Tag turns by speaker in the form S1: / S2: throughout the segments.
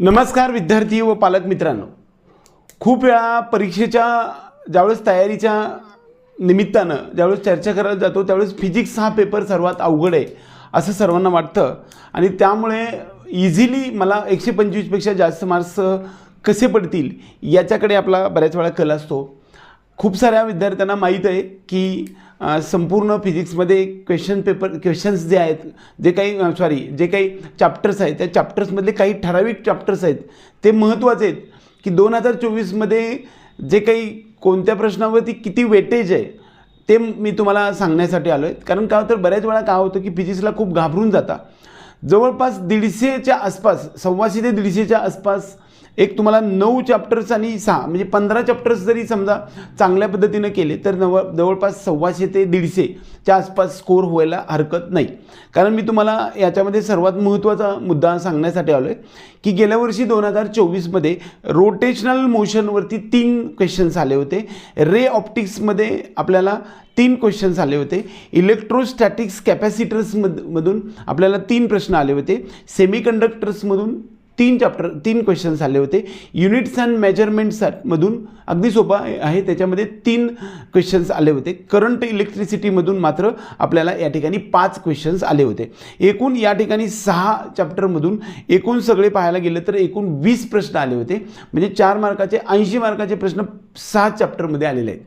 S1: नमस्कार विद्यार्थी व पालक मित्रांनो. खूप वेळा परीक्षेच्या ज्यावेळेस तयारीच्या निमित्तानं ज्यावेळेस चर्चा करायला जातो त्यावेळेस फिजिक्स हा पेपर सर्वात अवघड आहे असं सर्वांना वाटतं. आणि त्यामुळे इझिली मला एकशे पंचवीसपेक्षा जास्त मार्क्स कसे पडतील याच्याकडे आपला बऱ्याच वेळा कल असतो. खूप साऱ्या विद्यार्थ्यांना माहीत आहे की संपूर्ण फिजिक्समध्ये क्वेश्चन पेपर क्वेश्चन्स जे आहेत जे काही सॉरी जे काही चॅप्टर्स आहेत त्या चॅप्टर्समधले काही ठराविक चॅप्टर्स आहेत ते महत्त्वाचे आहेत की दोन हजार चोवीसमध्ये जे काही कोणत्या प्रश्नावरती किती वेटेज आहे ते मी तुम्हाला सांगण्यासाठी आलो आहे कारण का तर बऱ्याच वेळा काय होतं की फिजिक्सला खूप घाबरून जाता. जवळपास दीडशेच्या आसपास सव्वाशे ते दीडशेच्या आसपास एक तुम्हाला नऊ चॅप्टर्स आणि सहा म्हणजे पंधरा चॅप्टर्स जरी समजा चांगल्या पद्धतीनं केले तर नव जवळपास सव्वाशे ते दीडशेच्या आसपास स्कोर व्हायला हरकत नाही. कारण मी तुम्हाला याच्यामध्ये सर्वात महत्त्वाचा मुद्दा सांगण्यासाठी आलो आहे की गेल्या वर्षी दोन हजार चोवीसमध्ये रोटेशनल मोशनवरती तीन क्वेश्चन्स आले होते. रे ऑप्टिक्समध्ये आपल्याला तीन क्वेश्चन्स आले होते. इलेक्ट्रोस्टॅटिक्स कॅपॅसिटर्समध मधून आपल्याला तीन प्रश्न आले होते. सेमीकंडक्टर्समधून तीन चॅप्टर तीन क्वेश्चन्स आले होते. युनिट्स अँड मेजरमेंट्समधून अगदी सोपा आहे. त्याच्यामध्ये तीन क्वेश्चन्स आले होते. करंट इलेक्ट्रिसिटीमधून मात्र आपल्याला या ठिकाणी पाच क्वेश्चन्स आले होते. एकूण या ठिकाणी सहा चॅप्टरमधून एकूण सगळे पाहायला गेलं तर एकूण वीस प्रश्न आले होते. म्हणजे चार मार्काचे ऐंशी मार्काचे प्रश्न सहा चॅप्टरमध्ये आलेले आहेत.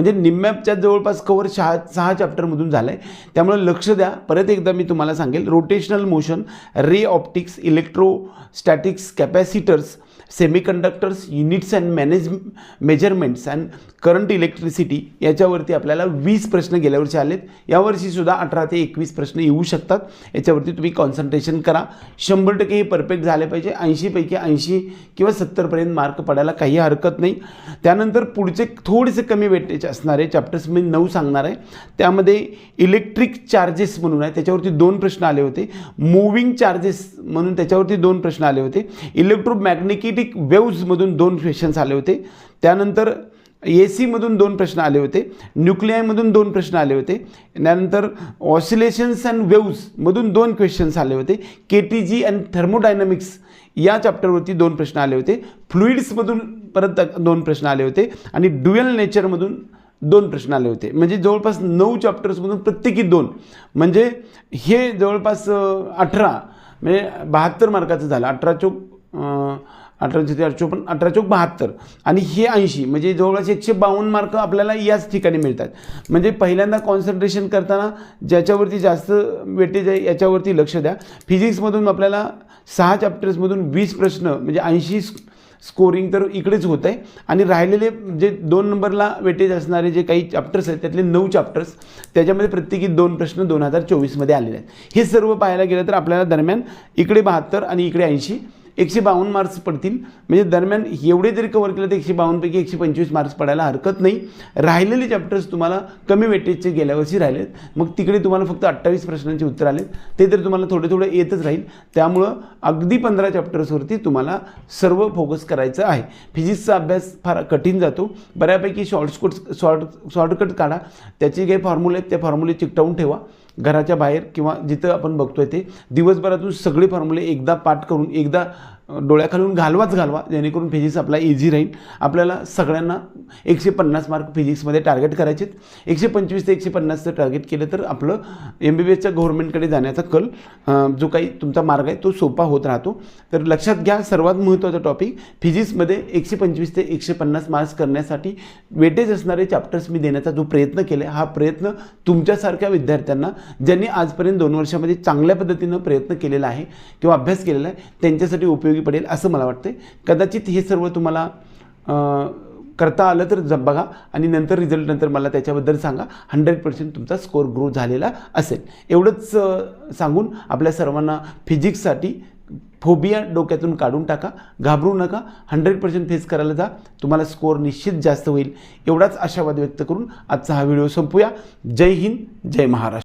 S1: म्हणजे निम्म्याच्या जवळपास कवर सहा सहा चॅप्टरमधून झालं आहे त्यामुळे लक्ष द्या. परत एकदा मी तुम्हाला सांगेल rotational motion ray optics electrostatics capacitors semiconductors units and manage measurements and current electricity याच्यावरती आपल्याला वीस प्रश्न गेल्या वर्षी आलेत यावर्षीसुद्धा अठरा ते एकवीस प्रश्न येऊ शकतात. याच्यावरती तुम्ही कॉन्सन्ट्रेशन करा. शंभर टक्के हे परफेक्ट झाले पाहिजे. ऐंशीपैकी ऐंशी किंवा सत्तरपर्यंत मार्क पडायला काही हरकत नाही. त्यानंतर पुढचे थोडेसे कमी वेटेच्या असणारे चॅप्टर्स मी नऊ सांगणार आहे. त्यामध्ये इलेक्ट्रिक चार्जेस म्हणून आहे. त्याच्यावरती दोन प्रश्न आले होते. मूविंग चार्जेस म्हणून त्याच्यावरती दोन प्रश्न आले होते. इलेक्ट्रोमॅग्नेटिक वेव्जमधून दोन क्वेश्चन्स आले होते. त्यानंतर ए सीमधून दोन प्रश्न आले होते. न्यूक्लियामधून दोन प्रश्न आले होते. त्यानंतर ऑसिलेशन्स अँड वेव्जमधून दोन क्वेश्चन्स आले होते. K T G and thermodynamics या चॅप्टरवरती दोन प्रश्न आले होते. फ्लुइड्समधून परत दोन प्रश्न आले होते. आणि ड्युएल नेचरमधून दोन प्रश्न आले होते. म्हणजे जवळपास नऊ चॅप्टर्समधून प्रत्येकी दोन. म्हणजे हे जवळपास अठरा म्हणजे बहात्तर मार्काचं झालं. अठरा चौक अठराशे अठरा ते चोपन्न अठरा चौक बहात्तर. आणि हे ऐंशी म्हणजे जवळपास एकशे बावन्न मार्क आपल्याला याच ठिकाणी मिळतात. म्हणजे पहिल्यांदा कॉन्सन्ट्रेशन करताना ज्याच्यावरती जास्त वेटेज आहे याच्यावरती लक्ष द्या. फिजिक्समधून आपल्याला सहा चॅप्टर्समधून वीस प्रश्न म्हणजे ऐंशी स्कोरिंग तर इकडेच होत आहे आणि राहिलेले जे दोन नंबरला वेटेज असणारे जे काही चॅप्टर्स आहेत त्यातले नऊ चॅप्टर्स त्याच्यामध्ये प्रत्येकी दोन प्रश्न दोन हजार चोवीसमध्ये आलेले आहेत. हे सर्व पाहायला गेलं तर आपल्याला दरम्यान इकडे बहात्तर आणि इकडे ऐंशी एकशे बावन्न मार्क्स पडतील. म्हणजे दरम्यान एवढे जरी कवर केलं तर एकशे बावन्नपैकी एकशे पंचवीस मार्क्स पडायला हरकत नाही. राहिलेले चॅप्टर्स तुम्हाला कमी वेटेजचे गेल्या वर्षी राहिलेत. मग तिकडे तुम्हाला फक्त अठ्ठावीस प्रश्नांची उत्तर आलेत. ते तर तुम्हाला थोडे थोडे येतच राहील. त्यामुळं अगदी पंधरा चॅप्टर्सवरती तुम्हाला सर्व फोकस करायचं आहे. फिजिक्सचा अभ्यास फार कठीण जातो. बऱ्यापैकी शॉर्टस्कट शॉर्ट शॉर्टकट काढा. त्याचे काही फॉर्म्युले आहेत त्या फॉर्म्युले चिकटावून ठेवा. घराच्या बाहेर किंवा जिथं आपण बघतोय ते दिवसभरातून सगळे फॉर्म्युले एकदा पाठ करून एकदा डोळ्याखालून घालवाच घालवा जेणेकरून फिजिक्स आपला इझी राहील. आपल्याला सगळ्यांना एकशे पन्नास मार्क फिजिक्समध्ये टार्गेट करायचे आहेत एकशे पंचवीस ते एकशे पन्नासचं टार्गेट केलं तर आपलं एम बी बी एसच्या गव्हर्नमेंटकडे जाण्याचा कल जो काही तुमचा मार्ग आहे तो सोपा होत राहतो. तर लक्षात घ्या सर्वात महत्त्वाचा टॉपिक फिजिक्समध्ये एकशे पंचवीस ते एकशे पन्नास मार्क्स करण्यासाठी वेटेज असणारे चॅप्टर्स मी देण्याचा जो प्रयत्न केला हा प्रयत्न तुमच्यासारख्या विद्यार्थ्यांना ज्यांनी आजपर्यंत दोन वर्षामध्ये चांगल्या पद्धतीनं प्रयत्न केलेला आहे किंवा अभ्यास केलेला आहे त्यांच्यासाठी उपयोगी पडेल असं मला वाटतं कदाचित हे सर्व तुम्हाला करता आलं तर ज बघा आणि नंतर रिझल्ट नंतर मला त्याच्याबद्दल सांगा. हंड्रेड पर्सेंट तुमचा स्कोअर ग्रो झालेला असेल. एवढंच सांगून आपल्या सर्वांना फिजिक्ससाठी फोबिया डोक्यातून काढून टाका. घाबरू नका. हंड्रेड पर्सेंट फेस करायला जा. तुम्हाला स्कोअर निश्चित जास्त होईल. एवढाच आशावाद व्यक्त करून आजचा हा व्हिडिओ संपूया. जय हिंद जय महाराष्ट्र.